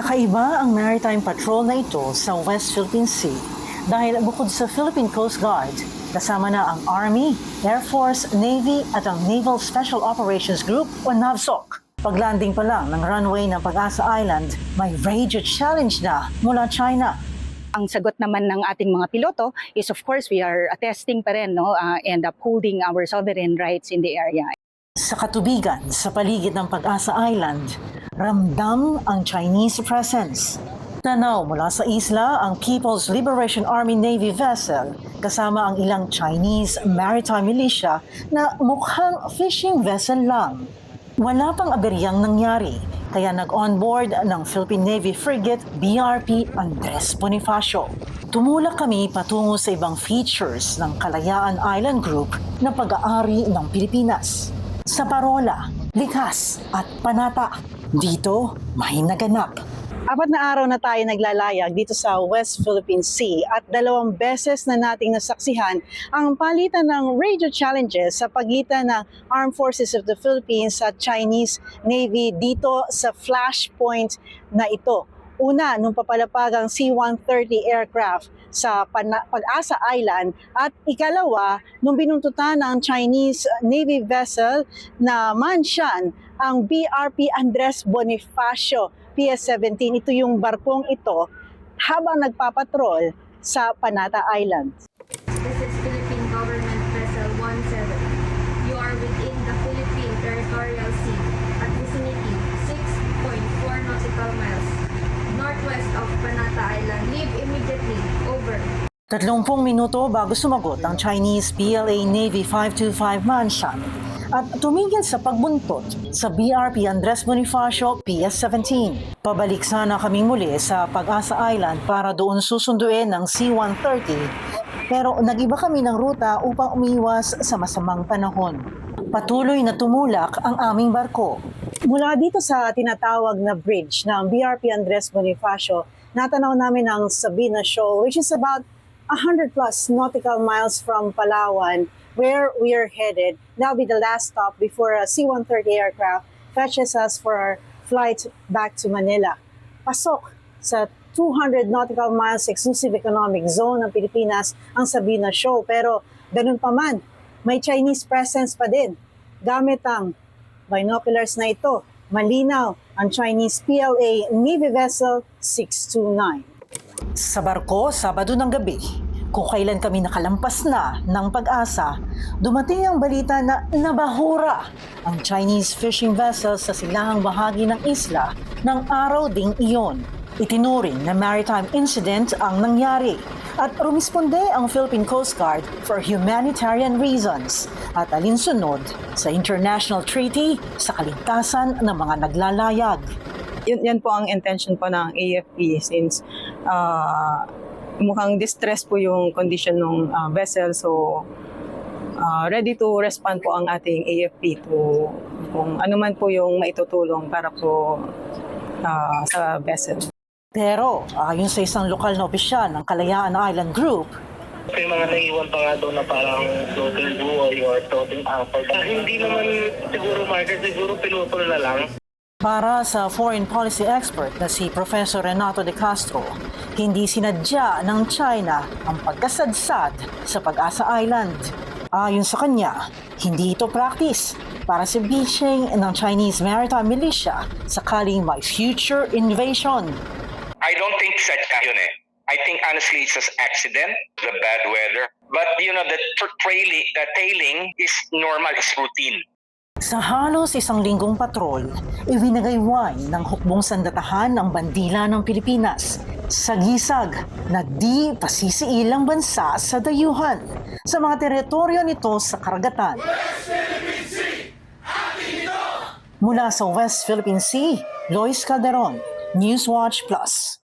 Kakaiba ang maritime patrol na ito sa West Philippine Sea dahil bukod sa Philippine Coast Guard, kasama na ang Army, Air Force, Navy at ang Naval Special Operations Group o NAVSOC. Paglanding pa lang ng runway ng Pag-asa Island, may radio challenge na mula China. Ang sagot naman ng ating mga piloto is of course we are attesting pa rin no, uh, and upholding our sovereign rights in the area. Sa katubigan, sa paligid ng Pag-asa Island, ramdam ang Chinese presence. Tanaw mula sa isla ang People's Liberation Army Navy vessel kasama ang ilang Chinese maritime militia na mukhang fishing vessel lang. Wala pang aberyang nangyari kaya nag-onboard ng Philippine Navy frigate BRP Andres Bonifacio. Tumulak kami patungo sa ibang features ng Kalayaan Island Group na pag-aari ng Pilipinas. Sa parola, likas at panata. Dito, may naganap. Apat na araw na tayo naglalayag dito sa West Philippine Sea at dalawang beses na nating nasaksihan ang palitan ng radio challenges sa pagitan ng Armed Forces of the Philippines at Chinese Navy dito sa flashpoint na ito. Una, nung papalapagang C-130 aircraft sa Pag-asa Island at ikalawa, nung binuntutan ng Chinese Navy vessel na Manshan ang BRP Andres Bonifacio PS-17. Ito yung barkong ito habang nagpapatrol sa Panata Island. This is Philippine Government Vessel 17. You are within the Philippine Territorial Sea at vicinity 6.4 nautical miles northwest of Panata Island. Leave immediately. Over. 30 minuto bago sumagot ang Chinese PLA Navy 525 Manshan at tumigil sa pagbuntot sa BRP Andres Bonifacio PS-17. Pabalik sana kaming muli sa Pag-asa Island para doon susunduin ng C-130 pero nagiba kami ng ruta upang umiwas sa masamang panahon. Patuloy na tumulak ang aming barko. Mula dito sa tinatawag na bridge ng BRP Andres Bonifacio, natanaw namin ang Sabina Shoal which is about 100 plus nautical miles from Palawan where we are headed. That'll be the last stop before a C-130 aircraft fetches us for our flight back to Manila. Pasok sa 200 nautical miles exclusive economic zone ng Pilipinas ang Sabina Shoal. Pero ganun pa man, may Chinese presence pa din. Gamit ang binoculars na ito, malinaw ang Chinese PLA Navy Vessel 629. Sa barko, Sabado ng gabi, kung kailan kami nakalampas na ng pag-asa, dumating ang balita na nabahura ang Chinese fishing vessel sa silahang bahagi ng isla ng araw ding iyon. Itinuring na maritime incident ang nangyari at rumisponde ang Philippine Coast Guard for humanitarian reasons at alinsunod sa international treaty sa kaligtasan ng mga naglalayag. yun, yan po ang intention po ng AFP since ah, mukhang distress po yung condition ng ah, vessel so ah, ready to respond po ang ating AFP to kung ano man po yung maitutulong para po ah, sa vessel. Pero ayon sa isang lokal na opisyal ng Kalayaan Island Group, May mga naiwan pa nga doon na parang floating buoy or floating anchor. Ah, hindi naman siguro marker, siguro pinutol na lang. Para sa foreign policy expert na si Professor Renato de Castro, hindi sinadya ng China ang pagkasadsad sa Pag-asa Island. Ayon sa kanya, hindi ito practice para sa beaching ng Chinese maritime militia sakaling may future invasion. I don't think sadya yun eh. I think honestly it's just accident, the bad weather. But you know, the tra- trailing, the tailing is normal, is routine. Sa halos isang linggong patrol, iwinagayway ng hukbong sandatahan ng bandila ng Pilipinas sa gisag na di pasisiilang bansa sa dayuhan sa mga teritoryo nito sa karagatan. Mula sa West Philippine Sea, Lois Calderon, Newswatch Plus.